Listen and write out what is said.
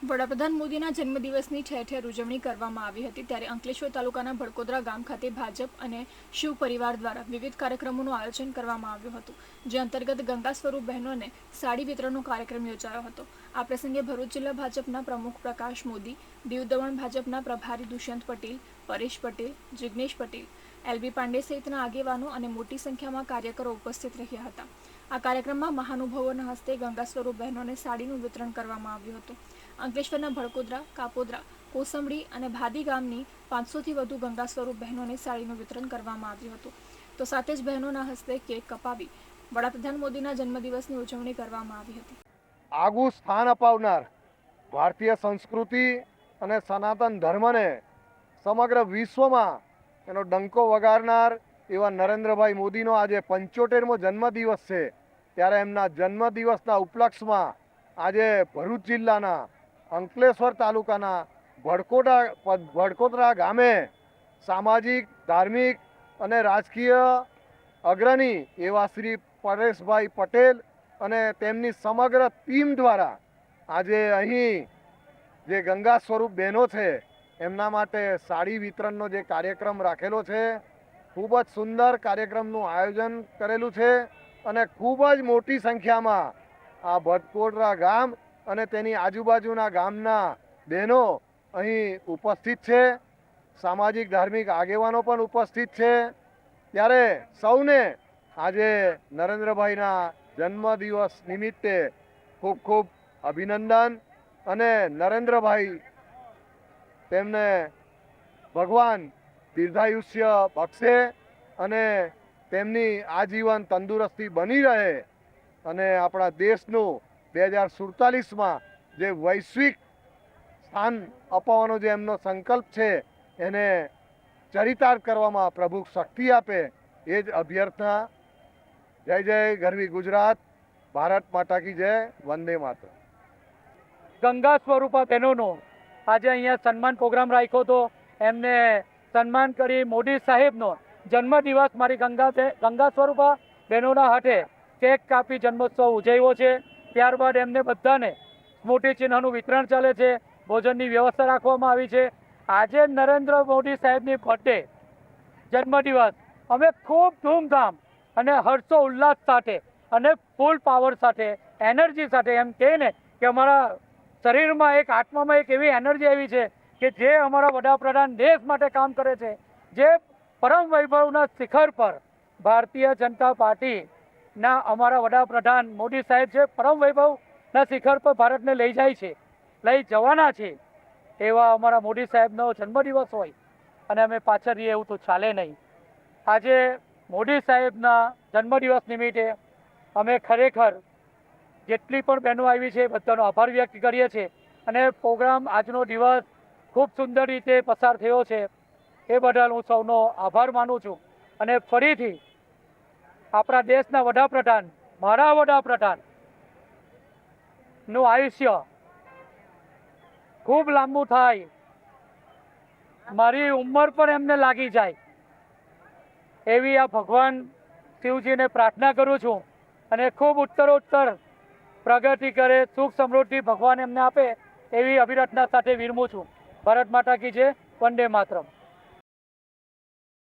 વડાપ્રધાન મોદીના જન્મદિવસની ઠેર ઠેર ઉજવણી કરવામાં આવી હતી ત્યારે અંકલેશ્વર તાલુકાના ભડકોદરા ગામ ખાતે ભાજપ અને શિવ પરિવાર દ્વારા વિવિધ કાર્યક્રમોનું આયોજન કરવામાં આવ્યું હતું, જે અંતર્ગત ગંગા સ્વરૂપ બહેનોને સાડી વિતરણનો કાર્યક્રમ યોજાયો હતો. આ પ્રસંગે ભરૂચ જિલ્લા ભાજપના પ્રમુખ પ્રકાશ મોદી, દીવ દમણ ભાજપના પ્રભારી દુષ્યંત પટેલ, પરેશ પટેલ, જિગ્નેશ પટેલ એલબી પાંડે સહિતના આગેવાનો અને મોટી સંખ્યામાં કાર્યકરો ઉપસ્થિત રહ્યા હતા. આ કાર્યક્રમમાં મહાનુભાવોના હસ્તે ગંગા સ્વરૂપ બહેનોને સાડીનું વિતરણ કરવામાં આવ્યું હતું. અંકલેશ્વરના ભડકોદરા, કાપોદરા કોસંબડી અને ભાદી ગામની પાંચસોથી વધુ ગંગા સ્વરૂપ બહેનોને સાડીનું વિતરણ કરવામાં આવ્યું હતું. તો સાથે જ બહેનોના હસ્તે કેક કપાવી વડાપ્રધાન મોદીના જન્મદિવસની ઉજવણી કરવામાં આવી હતી. આગવું સ્થાન અપાવનાર ભારતીય સંસ્કૃતિ અને સનાતન ધર્મને સમગ્ર વિશ્વમાં એનો ડંકો વગાડનાર એવા નરેન્દ્રભાઈ મોદીનો આજે પંચોતેરમો જન્મદિવસ છે. ત્યારે એમના જન્મદિવસના ઉપલક્ષમાં આજે ભરૂચ જિલ્લાના અંકલેશ્વર તાલુકાના ભડકોટા ભડકોતરા ગામે સામાજિક, ધાર્મિક અને રાજકીય અગ્રણી એવા શ્રી પરેશભાઈ પટેલ અને તેમની સમગ્ર ટીમ દ્વારા આજે અહીં જે ગંગા સ્વરૂપ બહેનો છે એમના માટે સાડી વિતરણનો જે કાર્યક્રમ રાખેલો છે, ખૂબ જ સુંદર કાર્યક્રમનું આયોજન કરેલું છે અને ખૂબ જ મોટી સંખ્યામાં આ ભટકોટરા ગામ અને તેની આજુબાજુના ગામના બહેનો અહીં ઉપસ્થિત છે, સામાજિક, ધાર્મિક આગેવાનો પણ ઉપસ્થિત છે. ત્યારે સૌને આજે નરેન્દ્રભાઈના જન્મદિવસ નિમિત્તે ખૂબ ખૂબ અભિનંદન અને નરેન્દ્રભાઈ તેમને ભગવાન દીર્ઘાયુષ્ય બક્ષે અને તેમની આજીવન તંદુરસ્તી બની રહે. અને આપણા દેશનું બે હજાર સુડતાલીસમાં જે વૈશ્વિક સ્થાન અપાવવાનો જે એમનો સંકલ્પ છે, એને ચરિતાર્થ કરવામાં પ્રભુ શક્તિ આપે એ જ અભ્યર્થના. જય જય ગરવી ગુજરાત, ભારત માતા કી જય, વંદે માતરમ. ગંગા સ્વરૂપા બહેનોનો આજે અહીંયા સન્માન પ્રોગ્રામ રાખ્યો હતો. એમને સન્માન કરી મોદી સાહેબનો જન્મદિવસ મારી ગંગા ગંગા સ્વરૂપા બહેનોના હાથે કેક કાપી જન્મોત્સવ ઉજવ્યો છે. ત્યારબાદ એમને બધાને સ્મૃતિ ચિહ્નનું વિતરણ ચાલે છે. ભોજનની વ્યવસ્થા રાખવામાં આવી છે. આજે નરેન્દ્ર મોદી સાહેબની બર્થડે જન્મદિવસ. અમે ખૂબ ધૂમધામ અને હર્ષો ઉલ્લાસ સાથે અને ફૂલ પાવર સાથે એનર્જી સાથે એમ કહીને કે અમારા શરીરમાં એક આત્મામાં એક એવી એનર્જી આવી છે કે જે અમારા વડાપ્રધાન દેશ માટે કામ કરે છે. જે પરમ વૈભવના શિખર પર ભારતીય જનતા પાર્ટીના અમારા વડાપ્રધાન મોદી સાહેબ છે પરમ વૈભવના શિખર પર ભારતને લઈ જાય છે, લઈ જવાના છે, એવા અમારા મોદી સાહેબનો જન્મદિવસ હોય અને અમે પાછળ રહીએ એવું તો ચાલે નહીં. આજે મોદી સાહેબના જન્મદિવસ નિમિત્તે અમે ખરેખર જેટલી પણ બહેનો આવી છે બધાનો આભાર વ્યક્ત કરીએ છીએ. અને પ્રોગ્રામ આજનો દિવસ ખૂબ સુંદર રીતે પસાર થયો છે એ બદલ હું સૌનો આભાર માનું છું. અને ફરીથી આપણા દેશના વડાપ્રધાન, મારા વડાપ્રધાનનું આયુષ્ય ખૂબ લાંબુ થાય. મારી ઉંમર પણ એમને લાગી જાય. એવી આ ભગવાન શિવજીને પ્રાર્થના કરું છું. અને ખૂબ ઉત્તરોત્તર પ્રગતિ કરે, સુખ સમૃદ્ધિ ભગવાન એમને આપે, એવી અભિરચના સાથે વિરમું છું. ભારત માતા કી જય, વંદે માતરમ.